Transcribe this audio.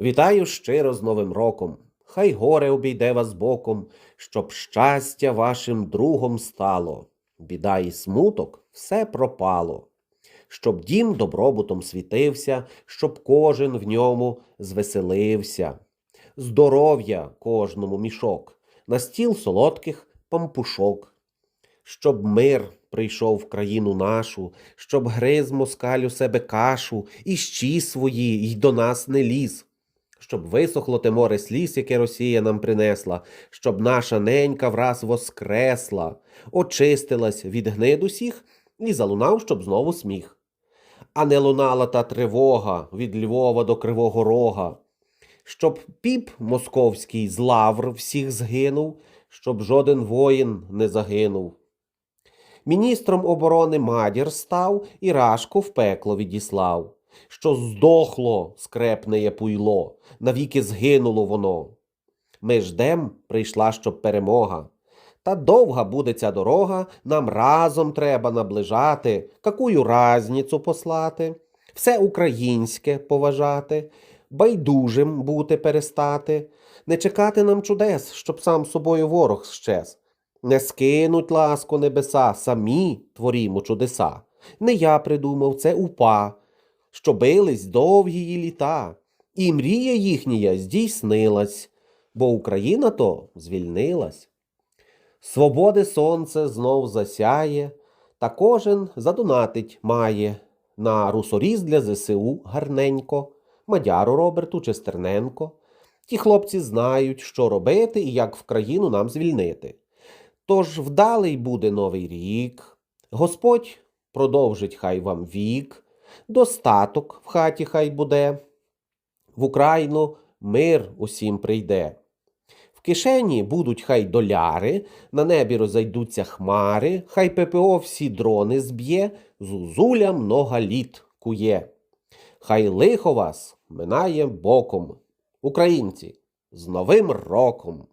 Вітаю щиро з Новим роком. Хай горе обійде вас боком, щоб щастя вашим другом стало. Біда і смуток все пропало. Щоб дім добробутом світився, щоб кожен в ньому звеселився. Здоров'я кожному мішок, на стіл солодких пампушок. Щоб мир прийшов в країну нашу, щоб гриз москаль у себе кашу, і щі свої, й до нас не ліз. Щоб висохло те море сліз, яке Росія нам принесла, щоб наша ненька враз воскресла, очистилась від гнид усіх і залунав, щоб знову сміх. А не лунала та тривога від Львова до Кривого Рога, щоб піп московський з лавр всіх згинув, щоб жоден воїн не загинув. Міністром оборони Мадір став і Рашку в пекло відіслав, що здохло скрепнеє пуйло, навіки згинуло воно. Ми ждем, прийшла щоб перемога. Та довга буде ця дорога, нам разом треба наближати, какую разницю послати, все українське поважати, байдужим бути перестати, не чекати нам чудес, щоб сам собою ворог щез. Не скинуть ласку небеса, самі творімо чудеса. Не я придумав, це упа, що бились довгі її літа, і мрія їхня здійснилась, бо Україна то звільнилась. Свободи сонце знов засяє, та кожен задонатить має на русоріз для ЗСУ гарненько, Мадяру Роберту чи Стерненко. Ті хлопці знають, що робити і як в країну нам звільнити. Тож вдалий буде новий рік, Господь продовжить хай вам вік, достаток в хаті хай буде, в Україну мир усім прийде. В кишені будуть хай доляри, на небі розійдуться хмари, хай ППО всі дрони зб'є, зузуля много літ кує. Хай лихо вас минає боком. Українці, з Новим роком!